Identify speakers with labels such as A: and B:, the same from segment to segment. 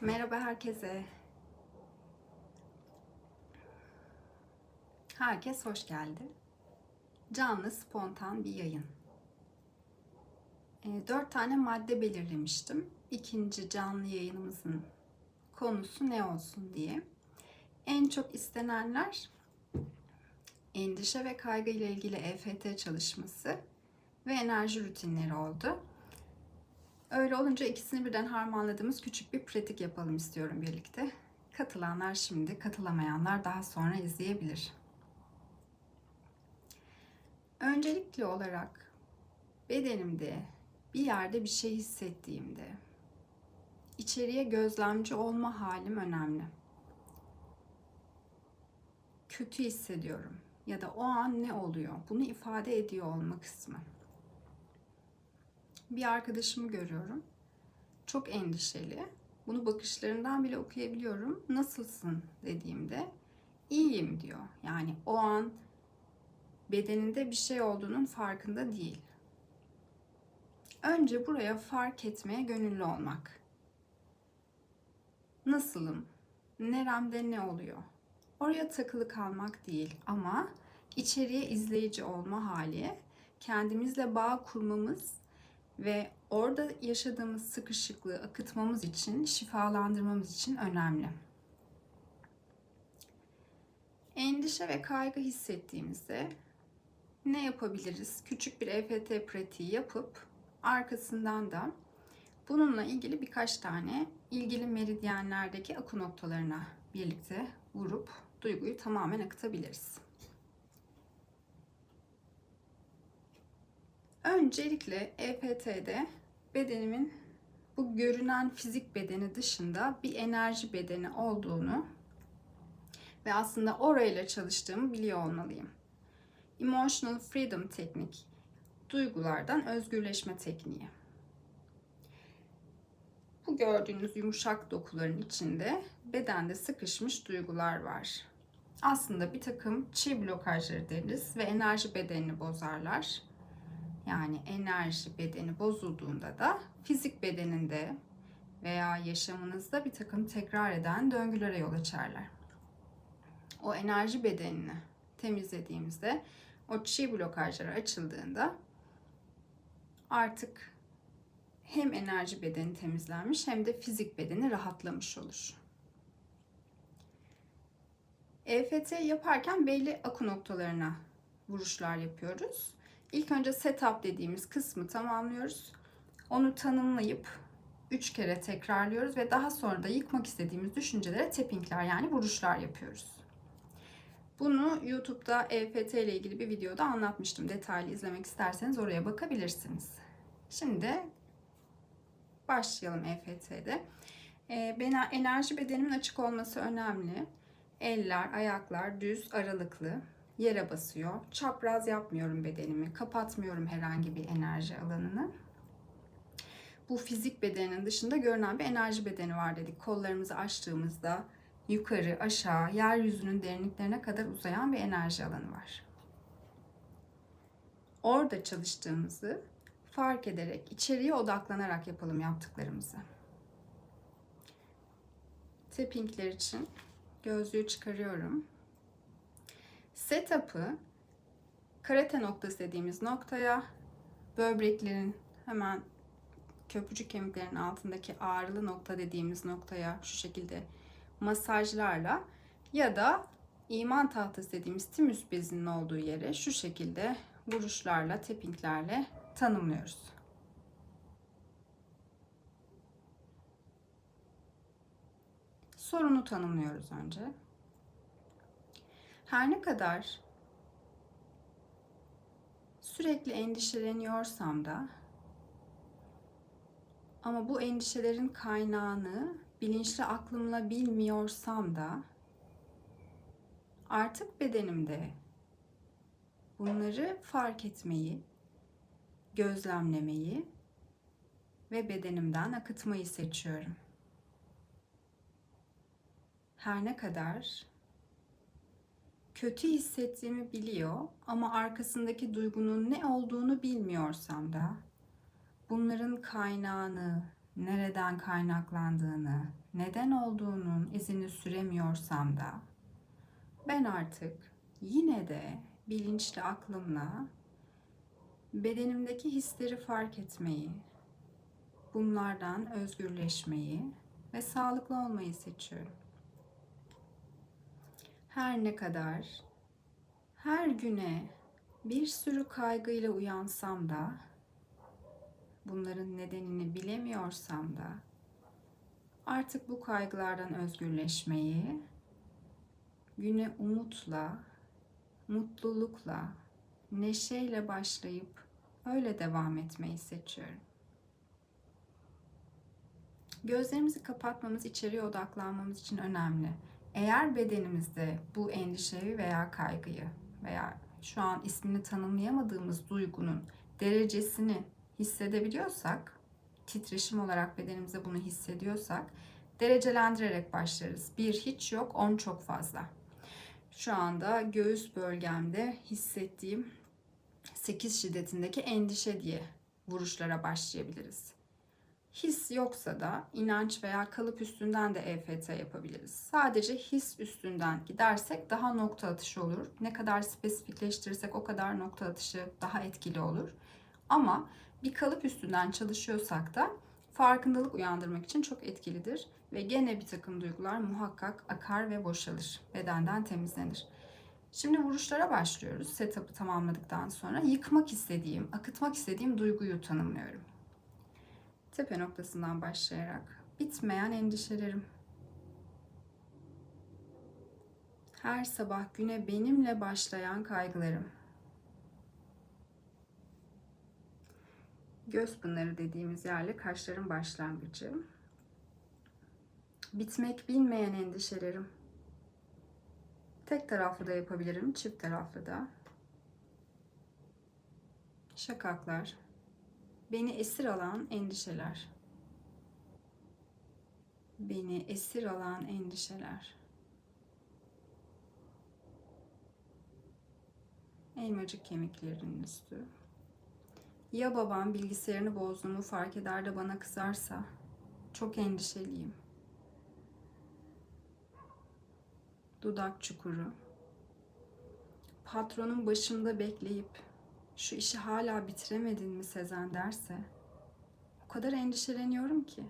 A: Merhaba herkese. Herkes hoş geldi. Canlı, spontan bir yayın. E, dört tane madde belirlemiştim. İkinci canlı yayınımızın konusu ne olsun diye. En çok istenenler endişe ve kaygı ile ilgili EFT çalışması ve enerji rutinleri oldu. Öyle olunca ikisini birden harmanladığımız küçük bir pratik yapalım istiyorum birlikte. Katılanlar şimdi, katılamayanlar daha sonra izleyebilir. Öncelikli olarak bedenimde bir yerde bir şey hissettiğimde içeriye gözlemci olma halim önemli. Kötü hissediyorum ya da o an ne oluyor? Bunu ifade ediyor olma kısmı bir arkadaşımı görüyorum. Çok endişeli. Bunu bakışlarından bile okuyabiliyorum. Nasılsın dediğimde iyiyim diyor. Yani o an bedeninde bir şey olduğunun farkında değil. Önce buraya fark etmeye gönüllü olmak. Nasılım? Neremde ne oluyor? Oraya takılı kalmak değil ama içeriye izleyici olma hali, kendimizle bağ kurmamız ve orada yaşadığımız sıkışıklığı akıtmamız için, şifalandırmamız için önemli. Endişe ve kaygı hissettiğimizde ne yapabiliriz? Küçük bir EFT pratiği yapıp arkasından da bununla ilgili birkaç tane ilgili meridyenlerdeki akı noktalarına birlikte vurup duyguyu tamamen akıtabiliriz. Öncelikle EFT'de bedenimin bu görünen fizik bedeni dışında bir enerji bedeni olduğunu ve aslında orayla çalıştığımı biliyor olmalıyım. Emotional Freedom teknik, duygulardan özgürleşme tekniği. Bu gördüğünüz yumuşak dokuların içinde bedende sıkışmış duygular var. Aslında bir takım çi blokajları deriz ve enerji bedenini bozarlar yani enerji bedeni bozulduğunda da fizik bedeninde veya yaşamınızda bir takım tekrar eden döngülere yol açarlar. O enerji bedenini temizlediğimizde o çi blokajları açıldığında artık hem enerji bedeni temizlenmiş hem de fizik bedeni rahatlamış olur. EFT yaparken belli akı noktalarına vuruşlar yapıyoruz. İlk önce setup dediğimiz kısmı tamamlıyoruz. Onu tanımlayıp 3 kere tekrarlıyoruz ve daha sonra da yıkmak istediğimiz düşüncelere tappingler yani vuruşlar yapıyoruz. Bunu YouTube'da EFT ile ilgili bir videoda anlatmıştım. Detaylı izlemek isterseniz oraya bakabilirsiniz. Şimdi başlayalım EFT'de. E, enerji bedenimin açık olması önemli. Eller, ayaklar düz, aralıklı yere basıyor. Çapraz yapmıyorum bedenimi. Kapatmıyorum herhangi bir enerji alanını. Bu fizik bedenin dışında görünen bir enerji bedeni var dedik. Kollarımızı açtığımızda yukarı, aşağı, yeryüzünün derinliklerine kadar uzayan bir enerji alanı var. Orada çalıştığımızı fark ederek, içeriye odaklanarak yapalım yaptıklarımızı. Tappingler için gözlüğü çıkarıyorum. Setup'ı karate noktası dediğimiz noktaya böbreklerin hemen köprücük kemiklerin altındaki ağrılı nokta dediğimiz noktaya şu şekilde masajlarla ya da iman tahtası dediğimiz timüs bezinin olduğu yere şu şekilde vuruşlarla, tappinglerle tanımlıyoruz. Sorunu tanımlıyoruz önce. Her ne kadar sürekli endişeleniyorsam da ama bu endişelerin kaynağını bilinçli aklımla bilmiyorsam da artık bedenimde bunları fark etmeyi, gözlemlemeyi ve bedenimden akıtmayı seçiyorum. Her ne kadar kötü hissettiğimi biliyor ama arkasındaki duygunun ne olduğunu bilmiyorsam da bunların kaynağını, nereden kaynaklandığını, neden olduğunun izini süremiyorsam da ben artık yine de bilinçli aklımla bedenimdeki hisleri fark etmeyi, bunlardan özgürleşmeyi ve sağlıklı olmayı seçiyorum. Her ne kadar her güne bir sürü kaygıyla uyansam da bunların nedenini bilemiyorsam da artık bu kaygılardan özgürleşmeyi güne umutla, mutlulukla, neşeyle başlayıp öyle devam etmeyi seçiyorum. Gözlerimizi kapatmamız içeriye odaklanmamız için önemli. Eğer bedenimizde bu endişeyi veya kaygıyı veya şu an ismini tanımlayamadığımız duygunun derecesini hissedebiliyorsak, titreşim olarak bedenimize bunu hissediyorsak derecelendirerek başlarız. Bir hiç yok, on çok fazla. Şu anda göğüs bölgemde hissettiğim 8 şiddetindeki endişe diye vuruşlara başlayabiliriz. His yoksa da inanç veya kalıp üstünden de EFT yapabiliriz. Sadece his üstünden gidersek daha nokta atışı olur. Ne kadar spesifikleştirirsek o kadar nokta atışı daha etkili olur. Ama bir kalıp üstünden çalışıyorsak da farkındalık uyandırmak için çok etkilidir. Ve gene bir takım duygular muhakkak akar ve boşalır. Bedenden temizlenir. Şimdi vuruşlara başlıyoruz. Setup'ı tamamladıktan sonra yıkmak istediğim, akıtmak istediğim duyguyu tanımlıyorum. Tepe noktasından başlayarak bitmeyen endişelerim. Her sabah güne benimle başlayan kaygılarım. Göz pınarı dediğimiz yerle kaşların başlangıcı. Bitmek bilmeyen endişelerim. Tek taraflı da yapabilirim, çift taraflı da. Şakaklar. Beni esir alan endişeler. Beni esir alan endişeler. Elmacık kemiklerinin üstü. Ya babam bilgisayarını bozduğumu fark eder de bana kızarsa çok endişeliyim. Dudak çukuru. Patronun başında bekleyip şu işi hala bitiremedin mi Sezen derse o kadar endişeleniyorum ki.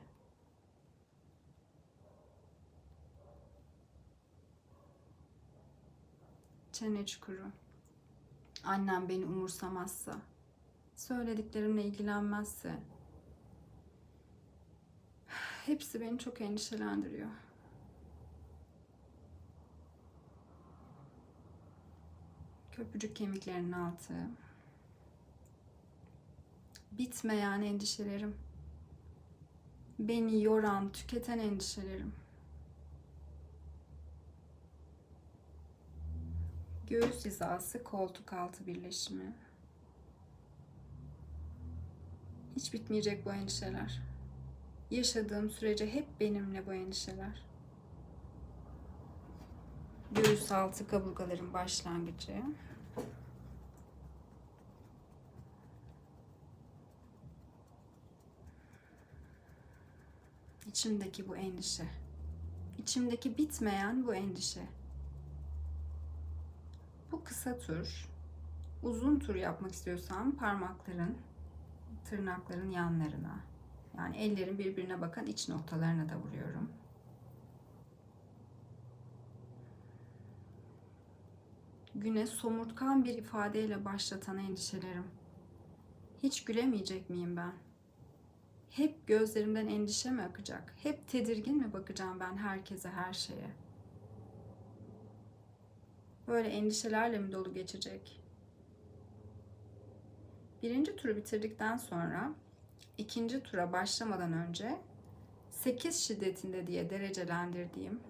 A: Çene çukuru. Annem beni umursamazsa, söylediklerimle ilgilenmezse hepsi beni çok endişelendiriyor. Köprücük kemiklerinin altı. Bitmeyen endişelerim. Beni yoran, tüketen endişelerim. Göğüs hizası, koltuk altı birleşimi. Hiç bitmeyecek bu endişeler. Yaşadığım sürece hep benimle bu endişeler. Göğüs altı kaburgaların başlangıcı. İçimdeki bu endişe. İçimdeki bitmeyen bu endişe. Bu kısa tur. Uzun tur yapmak istiyorsam parmakların, tırnakların yanlarına. Yani ellerin birbirine bakan iç noktalarına da vuruyorum. Güne somurtkan bir ifadeyle başlatan endişelerim. Hiç gülemeyecek miyim ben? Hep gözlerimden endişe mi akacak? Hep tedirgin mi bakacağım ben herkese, her şeye? Böyle endişelerle mi dolu geçecek? Birinci turu bitirdikten sonra ikinci tura başlamadan önce 8 şiddetinde diye derecelendirdiğim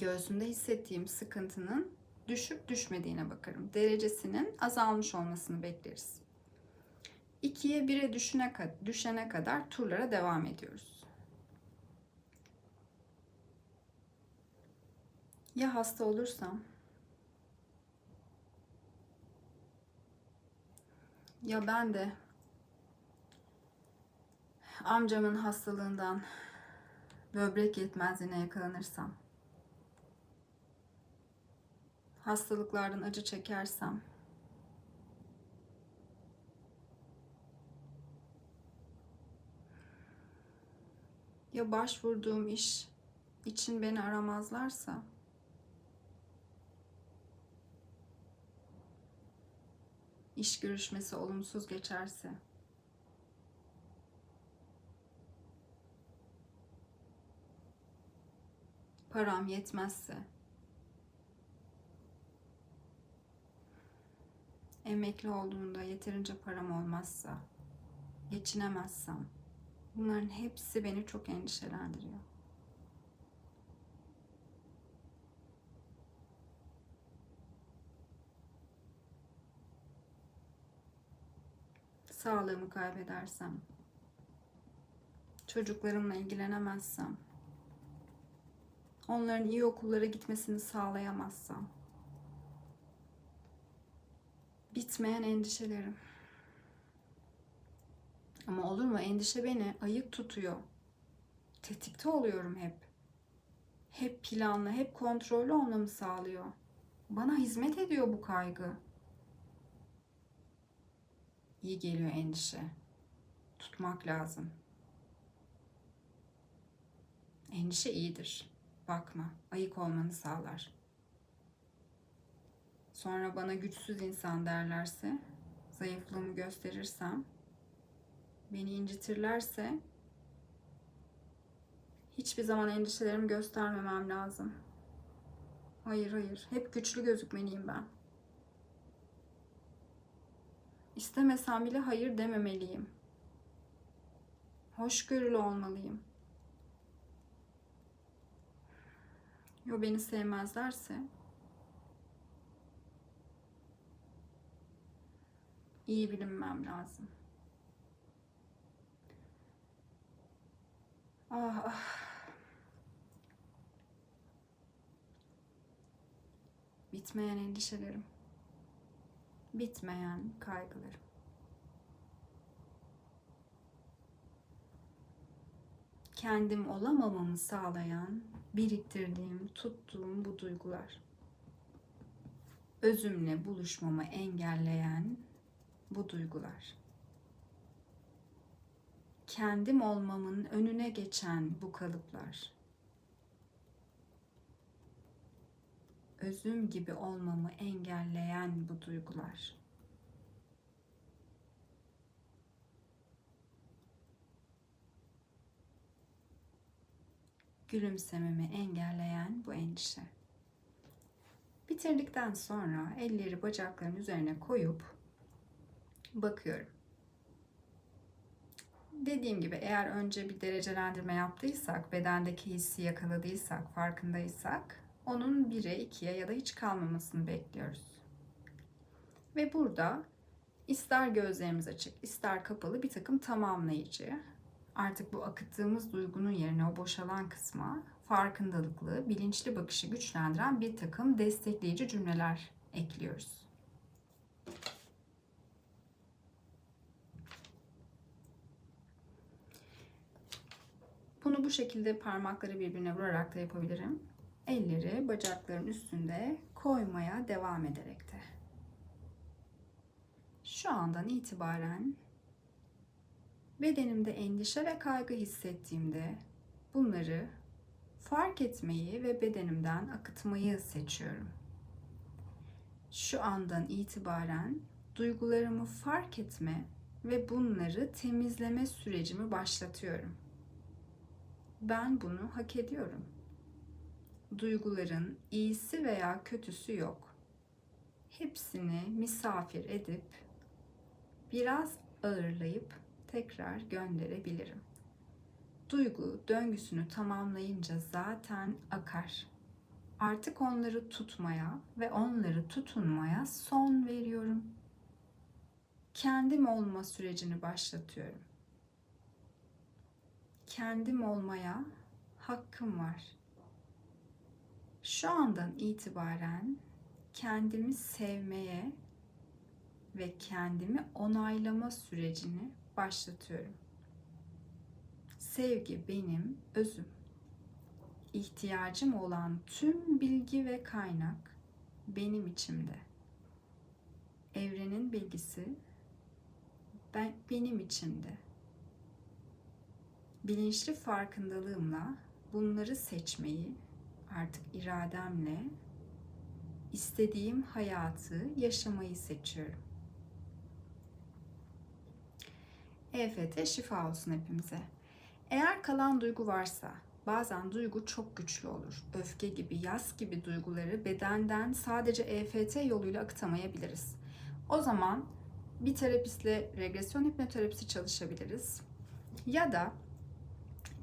A: göğsümde hissettiğim sıkıntının düşüp düşmediğine bakarım. Derecesinin azalmış olmasını bekleriz. 2'ye 1'e düşene, düşene kadar turlara devam ediyoruz. Ya hasta olursam? Ya ben de amcamın hastalığından böbrek yetmezliğine yakalanırsam, hastalıklardan acı çekersem, ya başvurduğum iş için beni aramazlarsa, iş görüşmesi olumsuz geçerse, param yetmezse, emekli olduğumda yeterince param olmazsa, geçinemezsem, bunların hepsi beni çok endişelendiriyor. Sağlığımı kaybedersem, çocuklarımla ilgilenemezsem, onların iyi okullara gitmesini sağlayamazsam, bitmeyen endişelerim. Ama olur mu? Endişe beni ayık tutuyor. Tetikte oluyorum hep. Hep planlı, hep kontrollü olmamı sağlıyor. Bana hizmet ediyor bu kaygı. İyi geliyor endişe. Tutmak lazım. Endişe iyidir. Bakma, ayık olmanı sağlar. Sonra bana güçsüz insan derlerse, zayıflığımı gösterirsem, beni incitirlerse hiçbir zaman endişelerimi göstermemem lazım. Hayır hayır, hep güçlü gözükmeliyim ben. İstemesem bile hayır dememeliyim. Hoşgörülü olmalıyım. Yo beni sevmezlerse iyi bilinmem lazım. Ah ah. Bitmeyen endişelerim. Bitmeyen kaygılarım. Kendim olamamamı sağlayan, biriktirdiğim, tuttuğum bu duygular. Özümle buluşmamı engelleyen bu duygular. Kendim olmamın önüne geçen bu kalıplar. Özüm gibi olmamı engelleyen bu duygular. Gülümsememi engelleyen bu endişe. Bitirdikten sonra elleri bacakların üzerine koyup bakıyorum. Dediğim gibi eğer önce bir derecelendirme yaptıysak, bedendeki hissi yakaladıysak, farkındaysak onun 1'e, 2'ye ya da hiç kalmamasını bekliyoruz. Ve burada ister gözlerimiz açık, ister kapalı bir takım tamamlayıcı, artık bu akıttığımız duygunun yerine o boşalan kısma farkındalıklı, bilinçli bakışı güçlendiren bir takım destekleyici cümleler ekliyoruz. Bunu bu şekilde parmakları birbirine vurarak da yapabilirim. Elleri bacakların üstünde koymaya devam ederek de. Şu andan itibaren bedenimde endişe ve kaygı hissettiğimde bunları fark etmeyi ve bedenimden akıtmayı seçiyorum. Şu andan itibaren duygularımı fark etme ve bunları temizleme sürecimi başlatıyorum. Ben bunu hak ediyorum. Duyguların iyisi veya kötüsü yok. Hepsini misafir edip biraz ağırlayıp tekrar gönderebilirim. Duygu döngüsünü tamamlayınca zaten akar. Artık onları tutmaya ve onları tutunmaya son veriyorum. Kendim olma sürecini başlatıyorum. Kendim olmaya hakkım var. Şu andan itibaren kendimi sevmeye ve kendimi onaylama sürecini başlatıyorum. Sevgi benim özüm. İhtiyacım olan tüm bilgi ve kaynak benim içimde. Evrenin bilgisi ben benim içimde. Bilinçli farkındalığımla bunları seçmeyi artık irademle istediğim hayatı yaşamayı seçiyorum. EFT şifa olsun hepimize. Eğer kalan duygu varsa, bazen duygu çok güçlü olur. Öfke gibi, yas gibi duyguları bedenden sadece EFT yoluyla akıtamayabiliriz. O zaman bir terapistle regresyon hipnoterapisi çalışabiliriz. Ya da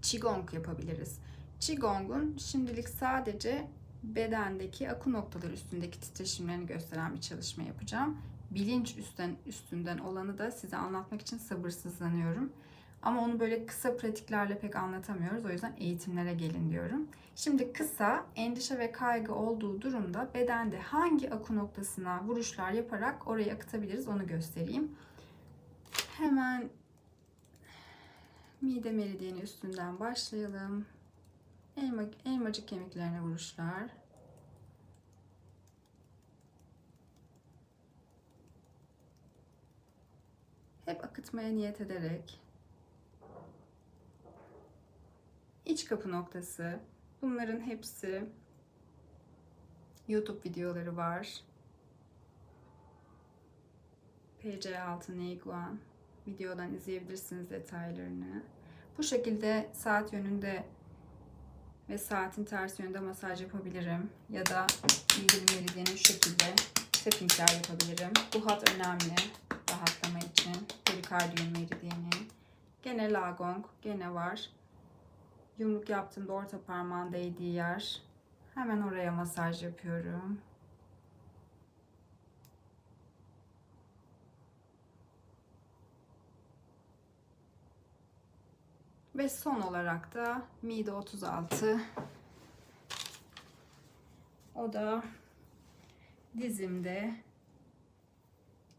A: Qigong yapabiliriz. Qigong'un şimdilik sadece bedendeki akı noktaları üstündeki titreşimlerini gösteren bir çalışma yapacağım. Bilinç üstten, üstünden olanı da size anlatmak için sabırsızlanıyorum. Ama onu böyle kısa pratiklerle pek anlatamıyoruz. O yüzden eğitimlere gelin diyorum. Şimdi kısa endişe ve kaygı olduğu durumda bedende hangi akı noktasına vuruşlar yaparak orayı akıtabiliriz onu göstereyim. Hemen mide meridyeni üstünden başlayalım. Elma, elmacık kemiklerine vuruşlar. Hep akıtmaya niyet ederek iç kapı noktası. Bunların hepsi YouTube videoları var. PC6 Neiguan videodan izleyebilirsiniz detaylarını. Bu şekilde saat yönünde ve saatin ters yönünde masaj yapabilirim. Ya da ilgili meridyeni şu şekilde tappingler yapabilirim. Bu hat önemli rahatlama için. Perikardiyum meridyeni. Gene lagong, gene var. Yumruk yaptığımda orta parmağın değdiği yer. Hemen oraya masaj yapıyorum. Ve son olarak da mide 36. O da dizimde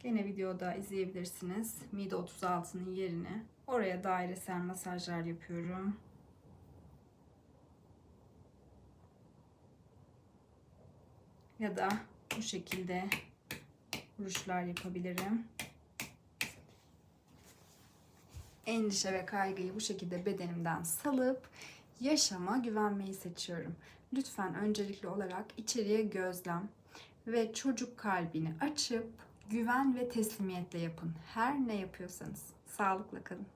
A: gene videoda izleyebilirsiniz. Mide 36'nın yerine oraya dairesel masajlar yapıyorum. Ya da bu şekilde vuruşlar yapabilirim. Endişe ve kaygıyı bu şekilde bedenimden salıp yaşama güvenmeyi seçiyorum. Lütfen öncelikli olarak içeriye gözlem ve çocuk kalbini açıp güven ve teslimiyetle yapın. Her ne yapıyorsanız. Sağlıkla kalın.